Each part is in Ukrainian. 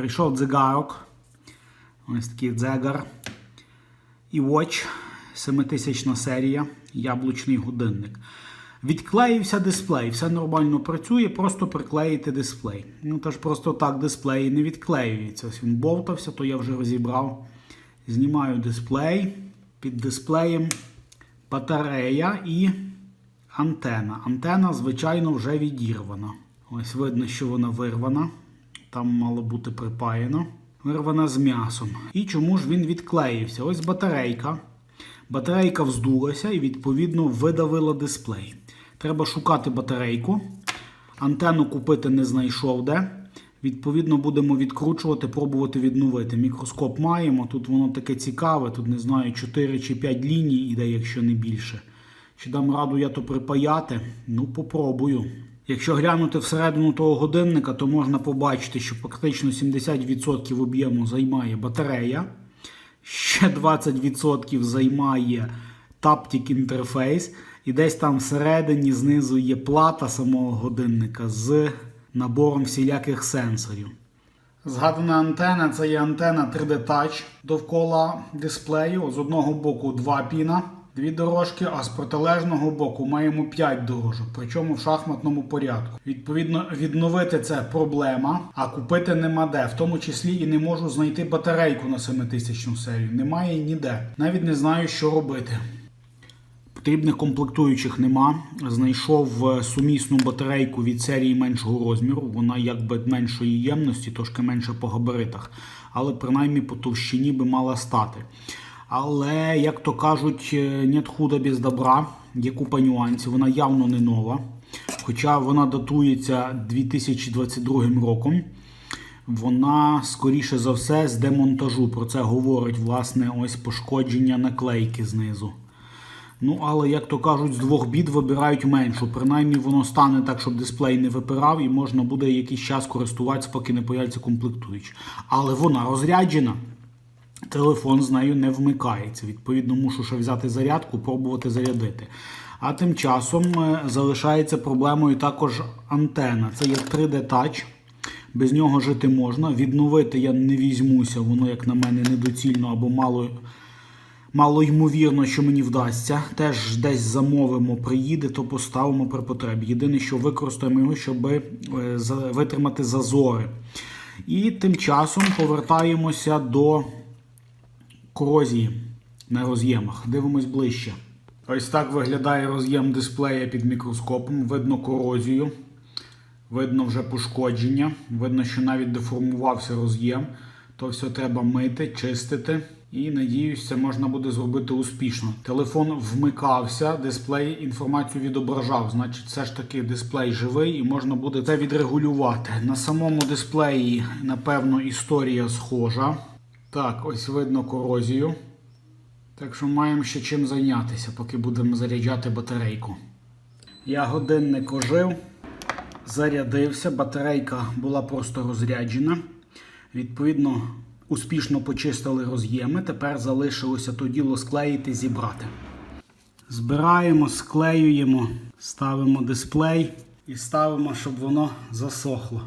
Прийшов дзигарок. Ось такий дзегар. І Watch 7000 серія, яблучний годинник. Відклеївся дисплей, все нормально працює, просто приклеїти дисплей. Ну та ж просто так дисплей не відклеюється. Ось він бовтався, то я вже розібрав. Знімаю дисплей. Під дисплеєм батарея і антена. Антена, звичайно, вже відірвана. Ось видно, що вона вирвана. Там мало бути припаяно. Вирвана з м'ясом. І чому ж він відклеївся? Ось батарейка. Батарейка вздулася і, відповідно, видавила дисплей. Треба шукати батарейку. Антенну купити не знайшов де. Відповідно, будемо відкручувати, пробувати відновити. Мікроскоп маємо. Тут воно таке цікаве. Тут не знаю, 4 чи 5 ліній іде, якщо не більше. Чи дам раду я то припаяти? Ну, попробую. Якщо глянути всередину того годинника, то можна побачити, що практично 70% об'єму займає батарея. Ще 20% займає таптік інтерфейс. І десь там всередині знизу є плата самого годинника з набором всіляких сенсорів. Згадана антена це є антена 3D Touch довкола дисплею. З одного боку два піна, дві дорожки, а з протилежного боку маємо 5 дорожок, причому в шахматному порядку. Відповідно, відновити це проблема, а купити нема де. В тому числі і не можу знайти батарейку на 7000 серію. Немає ніде. Навіть не знаю, що робити. Потрібних комплектуючих нема. Знайшов е, сумісну батарейку від серії меншого розміру. Вона якби меншої ємності, трошки менша по габаритах, але принаймні по товщині би мала стати. Але, як то кажуть, е, нет худа без добра, є купа нюансів. Вона явно не нова. Хоча вона датується 2022 роком. Вона, скоріше за все, з демонтажу. Про це говорить власне ось пошкодження наклейки знизу. Ну, але, як то кажуть, з двох бід вибирають меншу. Принаймні воно стане так, щоб дисплей не випирав, і можна буде якийсь час користуватися, поки не появляться комплектуючі. Але вона розряджена. Телефон з нею не вмикається. Відповідно, мушу ще взяти зарядку, пробувати зарядити. А тим часом е, залишається проблемою також антена. Це є 3D Touch. Без нього жити можна. Відновити я не візьмуся, воно, як на мене, недоцільно або мало. Мало ймовірно, що мені вдасться. Теж десь замовимо, приїде, то поставимо при потребі. Єдине, що використаємо його, щоб е, витримати зазори. І тим часом повертаємося до корозії на роз'ємах. Дивимось ближче. Ось так виглядає роз'єм дисплея під мікроскопом. Видно корозію, видно вже пошкодження, видно, що навіть деформувався роз'єм. То все треба мити, чистити. І надіюсь, це можна буде зробити успішно. Телефон вмикався, дисплей інформацію відображав. Значить, все ж таки дисплей живий і можна буде це відрегулювати. На самому дисплеї, напевно, історія схожа. Так, ось видно корозію. Так що маємо ще чим зайнятися, поки будемо заряджати батарейку. Я годинник ожив, зарядився, батарейка була просто розряджена. Відповідно, успішно почистили роз'єми. Тепер залишилося то діло склеїти, зібрати. Збираємо, склеюємо, ставимо дисплей і ставимо, щоб воно засохло.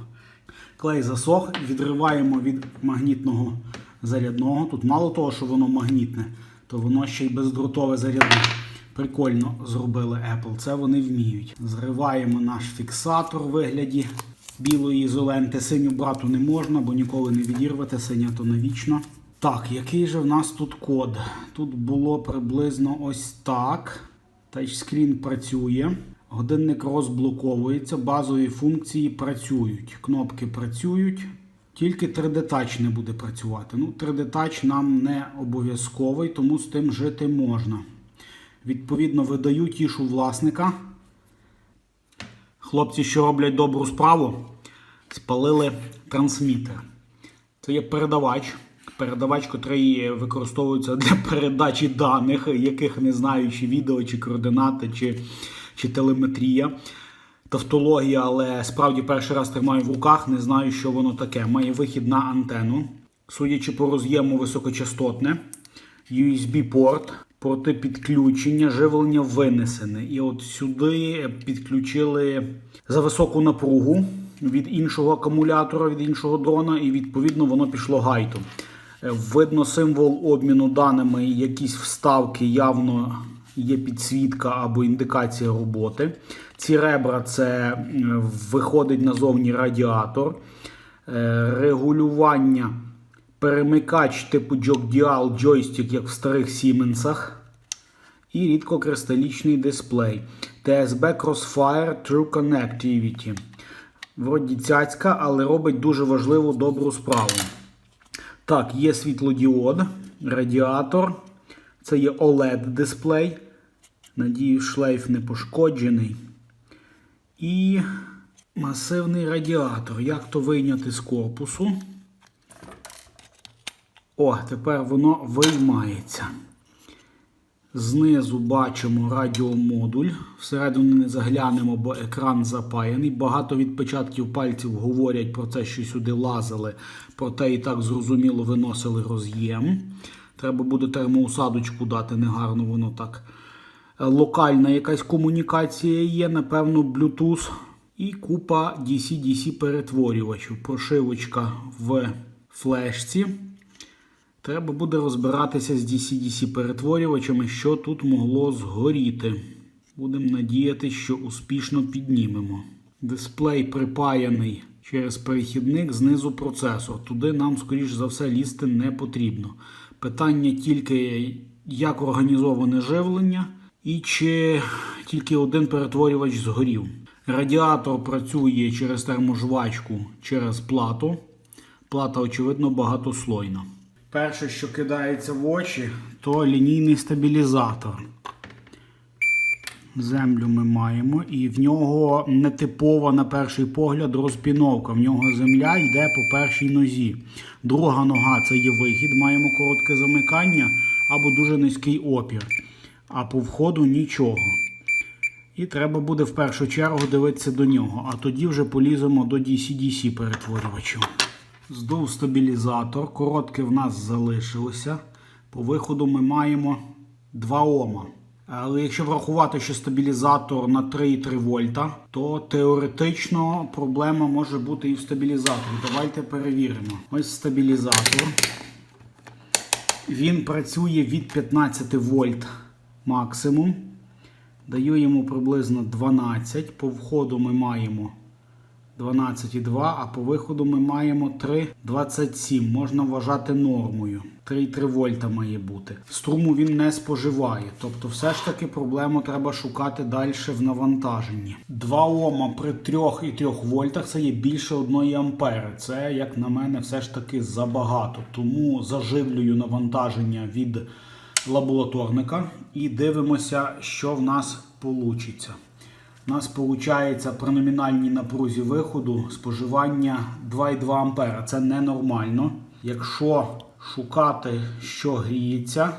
Клей засох, відриваємо від магнітного зарядного. Тут мало того, що воно магнітне, то воно ще й бездротове зарядне. Прикольно зробили Apple. Це вони вміють. Зриваємо наш фіксатор у вигляді білої ізоленти. Синю брату не можна, бо ніколи не відірвати, синя то навічно. Так, який же в нас тут код? Тут було приблизно ось так. Тачскрін працює. Годинник розблоковується, базові функції працюють. Кнопки працюють. Тільки 3D Touch не буде працювати. Ну, 3D Touch нам не обов'язковий, тому з тим жити можна. Відповідно, видаю тішу власника. Хлопці, що роблять добру справу, спалили трансмітер. Це є передавач. Передавач, який використовується для передачі даних, яких не знаю, чи відео, чи координати, чи, чи телеметрія, тавтологія, але справді перший раз тримаю в руках, не знаю, що воно таке. Має вихід на антенну. Судячи по роз'єму високочастотне, USB-порт, проти підключення, живлення винесене. І от сюди підключили за високу напругу. від іншого акумулятора, від іншого дрона, і відповідно воно пішло гайтом. Е, Видно символ обміну даними, якісь вставки явно є підсвітка або індикація роботи. Ці ребра це виходить назовні радіатор, Е, регулювання, перемикач типу джок-діал, джойстик, як в старих Сіменсах. І рідкокристалічний дисплей. TSB Crossfire True Connectivity. Вроді цяцька, але робить дуже важливу добру справу. Так, є світлодіод, радіатор. Це є OLED дисплей. Надіюсь, шлейф не пошкоджений. І масивний радіатор. Як то вийняти з корпусу? О, тепер воно виймається. Знизу бачимо радіомодуль. Всередину не заглянемо, бо екран запаяний. Багато відпечатків пальців говорять про те, що сюди лазили, проте і так зрозуміло виносили роз'єм. Треба буде термоусадочку дати, негарно воно так. Е, Локальна якась комунікація є, напевно, Bluetooth і купа DC-DC перетворювачів. Прошивочка в флешці. Треба буде розбиратися з DC-DC перетворювачами, що тут могло згоріти. Будемо надіятися, що успішно піднімемо. Дисплей припаяний через перехідник знизу процесор. Туди нам, скоріш за все, лізти не потрібно. Питання тільки, як організоване живлення і чи тільки один перетворювач згорів. Радіатор працює через терможвачку, через плату. Плата, очевидно, багатослойна. Перше, що кидається в очі, то лінійний стабілізатор. Землю ми маємо, і в нього нетипова, на перший погляд, розпіновка. В нього земля йде по першій нозі. Друга нога це є вихід, маємо коротке замикання або дуже низький опір. А по входу нічого. І треба буде в першу чергу дивитися до нього, а тоді вже поліземо до DC-DC перетворювачів. Здув стабілізатор. Коротке в нас залишилося. По виходу ми маємо 2 Ома. Але якщо врахувати, що стабілізатор на 3,3 вольта, то теоретично проблема може бути і в стабілізаторі. Давайте перевіримо. Ось стабілізатор. Він працює від 15 вольт максимум. Даю йому приблизно 12. По входу ми маємо 12,2, а по виходу ми маємо 3,27. Можна вважати нормою. 3,3 вольта має бути. Струму він не споживає. Тобто, все ж таки проблему треба шукати далі в навантаженні. 2 Ома при 3,3 вольтах це є більше 1 ампери. Це, як на мене, все ж таки забагато. Тому заживлюю навантаження від лабораторника і дивимося, що в нас вийде. У нас виходить при номінальній напрузі виходу споживання 2,2 А. Це ненормально. Якщо шукати, що гріється,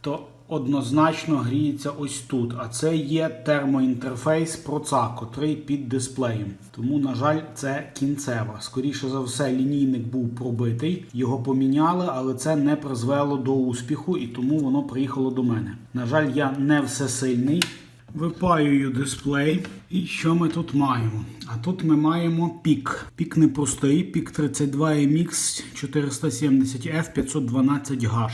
то однозначно гріється ось тут. А це є термоінтерфейс Proca, котрий під дисплеєм. Тому, на жаль, це кінцева. Скоріше за все, лінійник був пробитий, його поміняли, але це не призвело до успіху і тому воно приїхало до мене. На жаль, я не всесильний. Випаюю дисплей. І що ми тут маємо? А тут ми маємо пік. Пік непростий, пік 32MX 470F 512H.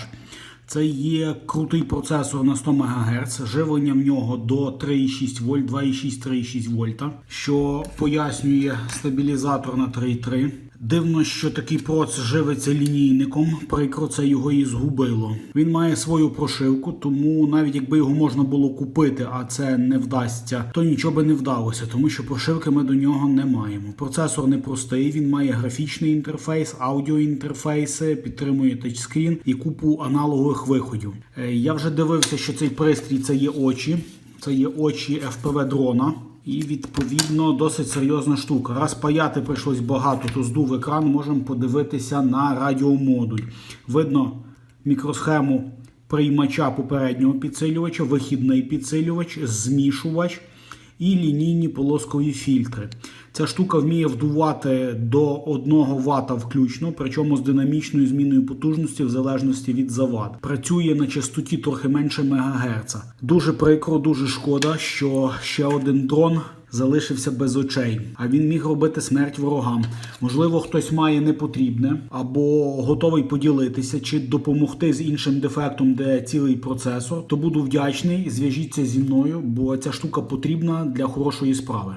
Це є крутий процесор на 100 МГц, живлення в нього до 3,6 вольт, 2,6, 3,6 вольта, що пояснює стабілізатор на 3,3. Дивно, що такий проц живиться лінійником, прикро це його і згубило. Він має свою прошивку, тому навіть якби його можна було купити, а це не вдасться, то нічого би не вдалося, тому що прошивки ми до нього не маємо. Процесор непростий, він має графічний інтерфейс, аудіоінтерфейси, підтримує тачскрін і купу аналогових виходів. Е, Я вже дивився, що цей пристрій це є очі, це є очі FPV дрона. І відповідно досить серйозна штука. Раз паяти прийшлось багато, то здув екран, можемо подивитися на радіомодуль. Видно мікросхему приймача попереднього підсилювача, вихідний підсилювач, змішувач і лінійні полоскові фільтри. Ця штука вміє вдувати до 1 Вт включно, причому з динамічною зміною потужності в залежності від завад. Працює на частоті трохи менше МГц. Дуже прикро, дуже шкода, що ще один дрон залишився без очей, а він міг робити смерть ворогам. Можливо, хтось має непотрібне або готовий поділитися чи допомогти з іншим дефектом, де цілий процесор. То буду вдячний. Зв'яжіться зі мною, бо ця штука потрібна для хорошої справи.